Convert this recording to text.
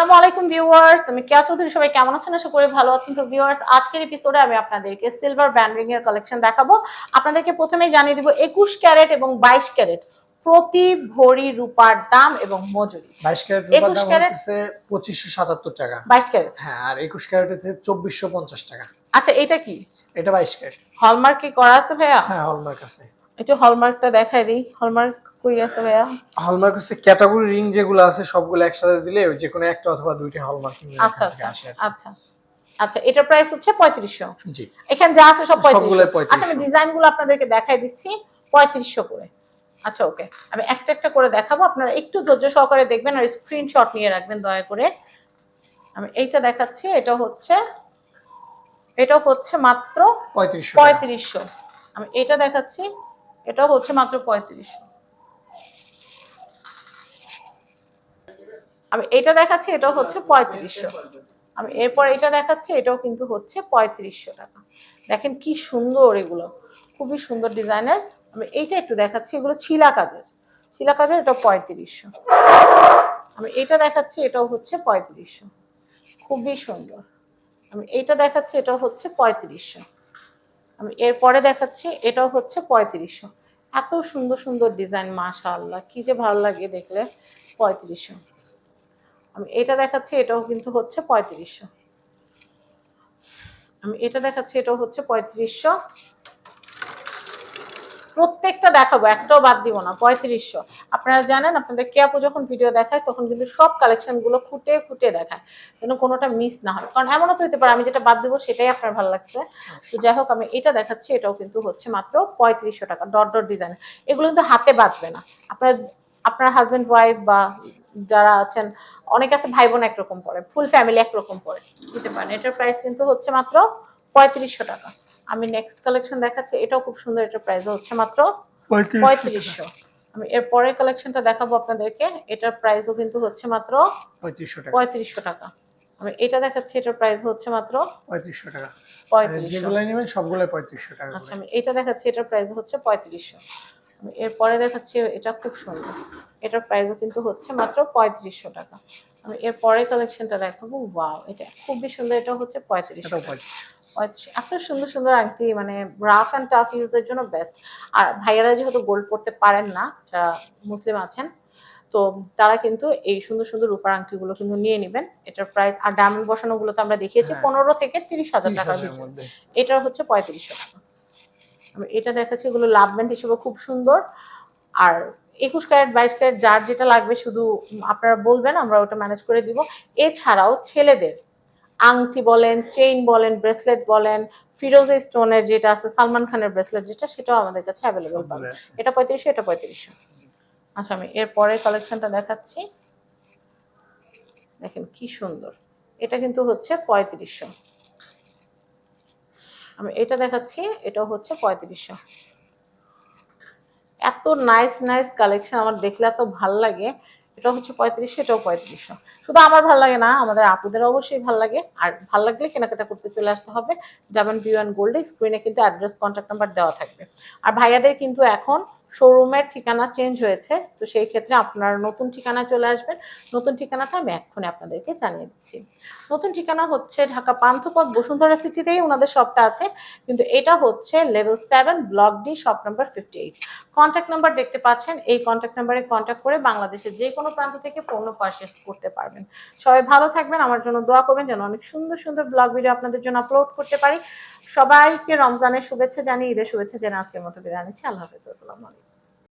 আসসালামু আলাইকুম ভিউয়ার্স আমি কেয়া চৌধুরী সবাই কেমন আছেন? আশা করি ভালো আছেন। তো ভিউয়ার্স আজকের এপিসোডে আমি আপনাদেরকে সিলভার ব্যান্ডিং এর কালেকশন দেখাবো। আপনাদেরকে প্রথমেই জানিয়ে দিব একুশ ক্যারেট এবং বাইশ ক্যারেট প্রতি ভরি রূপার দাম এবং মজুরি। বাইশ ক্যারেট 21 রূপার দাম? হচ্ছে পঁচিশশো সাতাত্তর টাকা। বাইশ ক্যারেট? হ্যাঁ আর একুশ ক্যারেট হচ্ছে চব্বিশশো পঞ্চাশ টাকা। আচ্ছা এটা কি? এটা বাইশ ক্যারেট। হলমার্ক কি করা আছে ভাইয়া? হ্যাঁ হলমার্ক আছে। একটু হলমার্কটা দেখাই দিই। হলমার্ক কই আছে ভাইয়া? হলমার্ক হচ্ছে ক্যাটাগরি রিং যেগুলো আছে সবগুলো একসাথে দিলে যে কোনো একটা অথবা দুইটা হলমার্ক আচ্ছা আচ্ছা আচ্ছা আচ্ছা এটার প্রাইস হচ্ছে পঁয়ত্রিশশো। জি। এখানে যা আছে সব সবগুলোই পঁয়ত্রিশশো। 3500 আচ্ছা আমি ডিজাইনগুলো আপনাদেরকে দেখাই দিচ্ছি পঁয়ত্রিশশো করে। আচ্ছা ওকে আমি একটা একটা করে দেখাবো আপনারা একটু ধৈর্য সহকারে দেখবেন আর স্ক্রিনশট নিয়ে রাখবেন দয়া করে। আমি এইটা দেখাচ্ছি এটা হচ্ছে এটা হচ্ছে মাত্র পঁয়ত্রিশশো পঁয়ত্রিশশো। আমি এটা দেখাচ্ছি এটাও হচ্ছে মাত্র পঁয়ত্রিশশো। আমি এটা দেখাচ্ছি, এটাও হচ্ছে পঁয়ত্রিশশো। আমি এরপর এটা দেখাচ্ছি, এটাও কিন্তু হচ্ছে পঁয়ত্রিশশো টাকা। দেখেন কি সুন্দর এগুলো, খুবই সুন্দর ডিজাইনের। আমি এইটা একটু দেখাচ্ছি, এগুলো ছিলা কাজের। ছিলা কাজের এটা পঁয়ত্রিশশো। আমি এটা দেখাচ্ছি, এটাও হচ্ছে পঁয়ত্রিশশো। খুবই সুন্দর। আমি এইটা দেখাচ্ছি, এটাও হচ্ছে পঁয়ত্রিশশো। আমি এরপরে দেখাচ্ছি, এটাও হচ্ছে পঁয়ত্রিশশো। এত সুন্দর সুন্দর ডিজাইন, মাশাআল্লাহ, কি যে ভালো লাগে দেখলে, পঁয়ত্রিশশো। আমি এটা দেখাচ্ছি, এটাও কিন্তু হচ্ছে পঁয়ত্রিশশো। আমি এটা দেখাচ্ছি, এটাও হচ্ছে পঁয়ত্রিশশো। প্রত্যেকটা দেখাবো, একটাও বাদ দিব না, পঁয়ত্রিশশো। আপনারা জানেন, আপনাদের কে আপু যখন ভিডিও দেখায়, তখন কিন্তু সব কালেকশনগুলো খুঁটে খুঁটে দেখায়, যেন কোনোটা মিস না হয়। কারণ এমনও তো হতে পারে, আমি যেটা বাদ দেবো, সেটাই আপনার ভালো লাগছে। তো যাই হোক, আমি এটা দেখাচ্ছি, এটাও কিন্তু হচ্ছে মাত্র পঁয়ত্রিশশো টাকা, ডট ডট ডিজাইন এগুলো কিন্তু হাতে বাঁচবে না। আপনার আপনার হাজব্যান্ড ওয়াইফ বা যারা আছেন অনেক আছে ভাই বোন একরকম পড়ে ফুল ফ্যামিলি একরকম পড়ে দিতে পারেন। এটার প্রাইস কিন্তু হচ্ছে মাত্র পঁয়ত্রিশশো টাকা। আমি নেক্সট কালেকশন দেখাচ্ছি এটাও খুব সুন্দর এটার প্রাইস হচ্ছে মাত্র পঁয়ত্রিশশো আমি এর পরের কালেকশনটা দেখাবো আপনাদেরকে এটার প্রাইসও কিন্তু হচ্ছে মাত্র পঁয়ত্রিশশো টাকা। পঁয়ত্রিশশো টাকা। আমি এটা দেখাচ্ছি এটার প্রাইস হচ্ছে মাত্র পঁয়ত্রিশশো টাকা। পঁয়ত্রিশ যেগুলো নেবেন সবগুলো পঁয়ত্রিশশো টাকা আচ্ছা আমি এটা দেখাচ্ছি এটার প্রাইস হচ্ছে পঁয়ত্রিশশো। এরপরে দেখাচ্ছি এটা খুব সুন্দর। এটার প্রাইসও কিন্তু হচ্ছে মাত্র পঁয়ত্রিশশো টাকা। আমি এর পরের কালেকশনটা দেখাবো। ওয়াও এটা খুবই সুন্দর এটা হচ্ছে পঁয়ত্রিশশো এত সুন্দর সুন্দর আংটি মানে রাফ অ্যান্ড টাফ ইউজের জন্য বেস্ট আর ভাইয়ারা যেহেতু গোল্ড পড়তে পারেন না যারা মুসলিম আছেন তো তারা কিন্তু এই সুন্দর সুন্দর রূপার আংটিগুলো কিন্তু নিয়ে নেবেন। এটার প্রাইস আর ডায়মন্ড বসানোগুলো তো আমরা দেখিয়েছি হ্যাঁ। পনেরো থেকে তিরিশ হাজার টাকার ভিতরে। এটার হচ্ছে পঁয়ত্রিশশো টাকা। এটা দেখাচ্ছি এগুলো লাভ ব্যান্ড হিসেবে খুব সুন্দর। আর একুশ ক্যারেট বাইশ ক্যারেট যার যেটা লাগবে শুধু আপনারা বলবেন আমরা ওটা ম্যানেজ করে দিব। এছাড়াও ছেলেদের আংটি বলেন চেইন বলেন ব্রেসলেট বলেন ফিরোজে স্টোনের যেটা আছে সালমান খানের ব্রেসলেট যেটা সেটাও আমাদের কাছে অ্যাভেলেবল আছে। এটা পঁয়ত্রিশশো এটা পঁয়ত্রিশশো। আচ্ছা আমি এর পরের কালেকশনটা দেখাচ্ছি। দেখেন কি সুন্দর। এটা কিন্তু হচ্ছে পঁয়ত্রিশশো। আমি এটা দেখাচ্ছি এটা হচ্ছে পঁয়ত্রিশশো। এত নাইস নাইস কালেকশন আমার দেখলে এত ভালো লাগে এটা হচ্ছে পঁয়ত্রিশশো, এটাও পঁয়ত্রিশশো। শুধু আমার ভালো লাগে না, আমাদের আপুদের অবশ্যই ভালো লাগে, আর ভালো লাগলে কেনাকাটা করতে চলে আসতে হবে। যাবেন বিওয়ান গোল্ডে স্ক্রিনে কিন্তু অ্যাড্রেস কন্ট্যাক্ট নাম্বার দেওয়া থাকবে। আর ভাইয়াদের কিন্তু এখন শোরুমের ঠিকানা চেঞ্জ হয়েছে, তো সেই ক্ষেত্রে আপনারা নতুন ঠিকানা চলে আসবেন। নতুন ঠিকানাটা আমি এক্ষুনি আপনাদেরকে জানিয়ে দিচ্ছি। নতুন ঠিকানা হচ্ছে ঢাকা পান্থপথ, বসুন্ধরা সিটিতেই ওনাদের শপটা আছে, কিন্তু এটা হচ্ছে level seven block D shop number fifty eight contact number দেখতে পাচ্ছেন, এই কন্ট্যাক্ট নাম্বারে কন্ট্যাক্ট করে বাংলাদেশের যে কোনো প্রান্ত থেকে পণ্য পারচেস করতে পারবেন। সবাই ভালো থাকবেন, আমার জন্য দোয়া করবেন, যেন অনেক সুন্দর সুন্দর ব্লগ ভিডিও আপনাদের জন্য আপলোড করতে পারি। সবাইকে রমজানের শুভেচ্ছা জানিয়ে, ঈদের শুভেচ্ছা জানিয়ে আজকের মতো বিদায় নিচ্ছি। আল্লাহ হাফিজ, আসসালামু আলাইকুম।